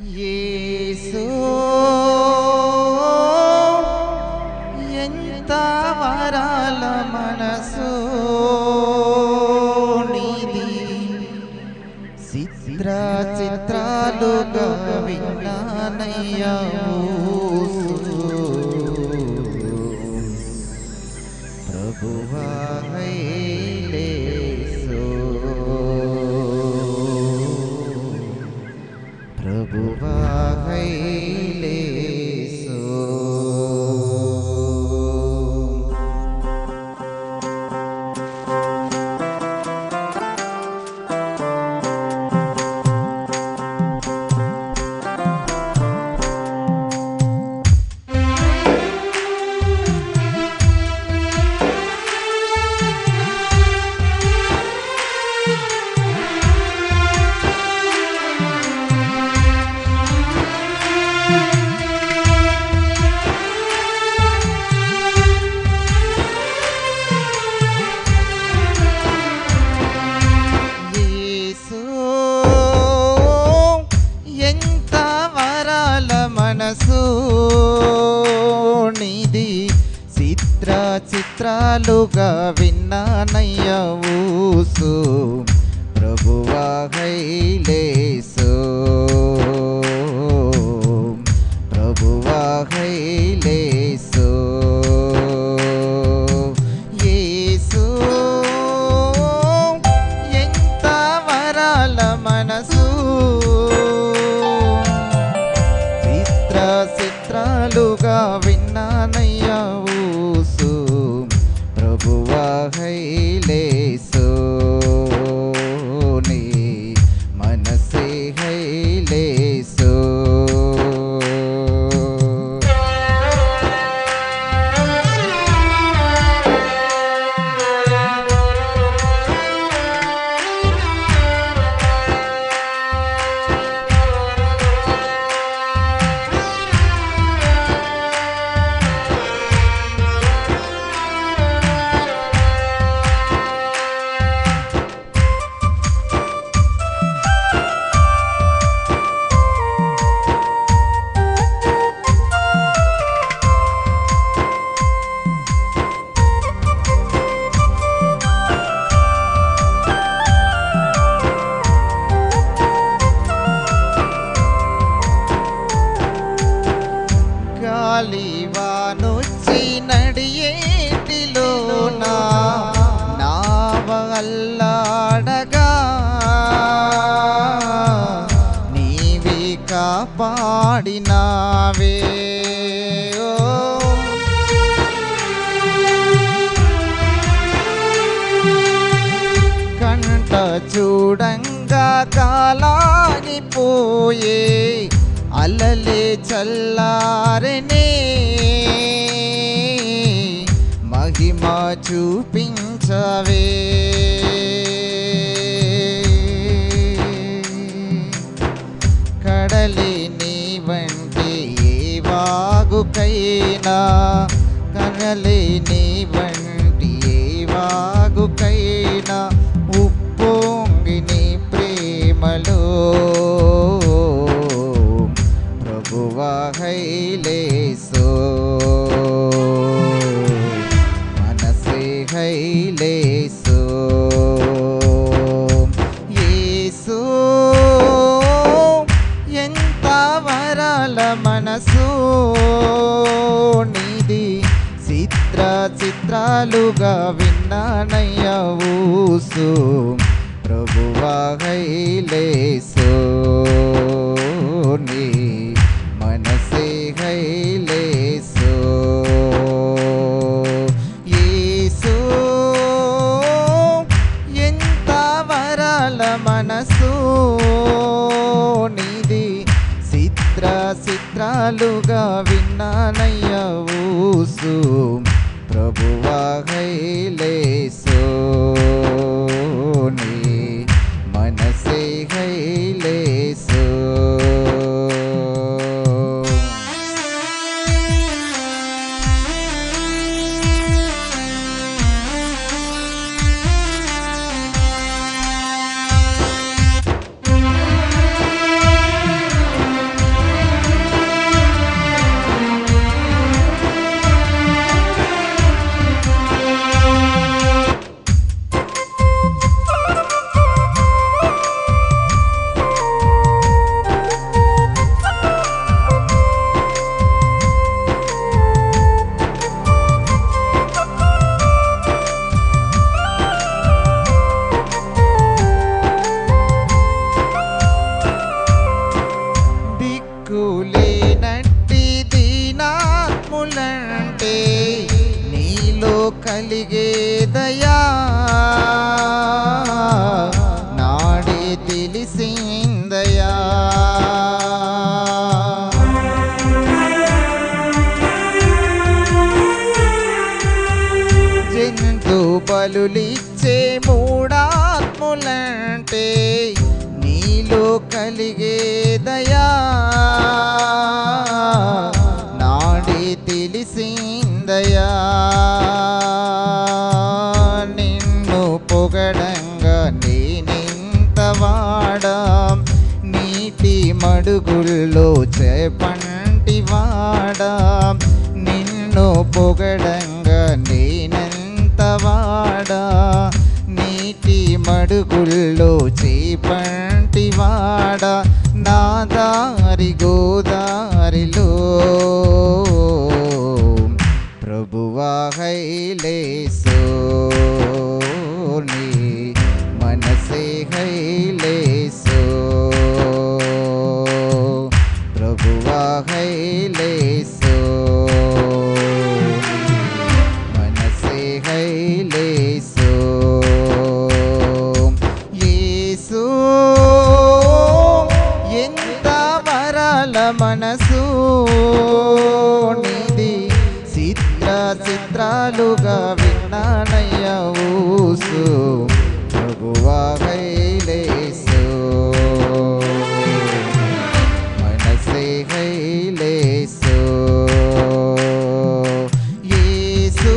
యేసు ఎంత వరాల మనసు నీది చిత్ర చిత్రాలుగా ప్రభువా ప్రభువా మనసు నీది చిత్ర చిత్రాలుగా విన్నానయ్యా ఊసు. ప్రభువా హైలేసు ప్రభువా గాలివానొచ్చి నడియేటిలోన? నావల్లాడగా నీవే కాపాడినావే. కంట చూడంగా కాలాగిపోయే అలలే చల్లారనే. మహిమ చూపించవే. కడలి నీ వంటి ఏ వాగుకైనా కడలి నీ వంటి హైలేసో. మనసే హైలేసో. యేసు ఎంత వరాల మనసు. నీది చిత్ర చిత్రాలుగా విన్నానయ్యా ఊసు. ప్రభువా హైలేసో. నీ చిత్రాలుగా విన్నానయ్యా ఊసు. ప్రభువా హైలేసో కరుణంటే నీలో కలిగే దయా. నాడే తెలిసిందయా. జంతు బలులిచ్చే మూడాత్ములంటే నీలో కలిగే దయా. తెలిసిందయా నిన్ను పొగడంగా నేనెంతవాడా నీటి మడుగుల్లో చేపంటి వాడా నిన్ను పొగడంగా Hey. చిత్ర చిత్రాలుగా విన్నానయ్య ఊసు. ప్రభువా హైలేసు మనసే హైలేసు యేసు